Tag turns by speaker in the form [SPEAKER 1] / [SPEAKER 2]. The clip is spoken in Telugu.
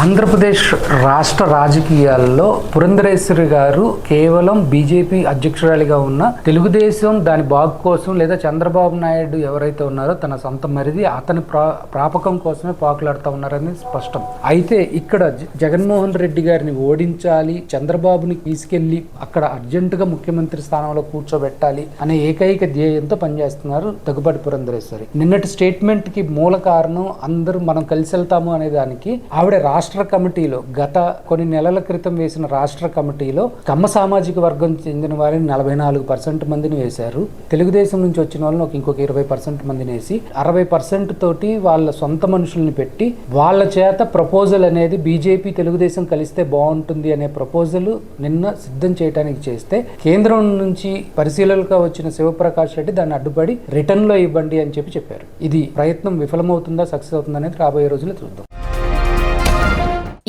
[SPEAKER 1] ఆంధ్రప్రదేశ్ రాష్ట్ర రాజకీయాల్లో పురంధరేశ్వరి గారు కేవలం బీజేపీ అధ్యక్షురాలిగా ఉన్న తెలుగుదేశం దాని బాగు కోసం లేదా చంద్రబాబు నాయుడు ఎవరైతే ఉన్నారో తన సొంత మరిది అతని ప్రా ప్రాపకం కోసమే పాకులాడుతూ ఉన్నారని స్పష్టం. అయితే ఇక్కడ జగన్మోహన్ రెడ్డి గారిని ఓడించాలి చంద్రబాబుని తీసుకెళ్ళి అక్కడ అర్జెంటుగా ముఖ్యమంత్రి స్థానంలో కూర్చోబెట్టాలి అనే ఏకైక ధ్యేయంతో పనిచేస్తున్నారు దగ్గుబాటి పురంధరేశ్వరి. నిన్నటి స్టేట్మెంట్కి మూల కారణం అందరూ మనం కలిసి వెళ్తాము అనే దానికి ఆవిడ రాష్ట్ర రాష్ట్ర కమిటీలో గత కొన్ని నెలల క్రితం వేసిన రాష్ట్ర కమిటీలో కమ్మ సామాజిక వర్గం చెందిన వారిని నలభై నాలుగు పర్సెంట్ మందిని వేశారు. తెలుగుదేశం నుంచి వచ్చిన వాళ్ళని ఒక ఇంకొక ఇరవై పర్సెంట్ మందిని వేసి అరవై పర్సెంట్ తోటి వాళ్ళ సొంత మనుషుల్ని పెట్టి వాళ్ళ చేత ప్రపోజల్ అనేది బీజేపీ తెలుగుదేశం కలిస్తే బాగుంటుంది అనే ప్రపోజల్ నిన్న సిద్ధం చేయడానికి చేస్తే కేంద్రం నుంచి పరిశీలనగా వచ్చిన శివప్రకాష్ రెడ్డి దాన్ని అడ్డుపడి రిటర్న్లో ఇవ్వండి అని చెప్పి చెప్పారు. ఇది ప్రయత్నం విఫలమవుతుందా సక్సెస్ అవుతుందా అనేది రాబోయే రోజుల్లో చూద్దాం.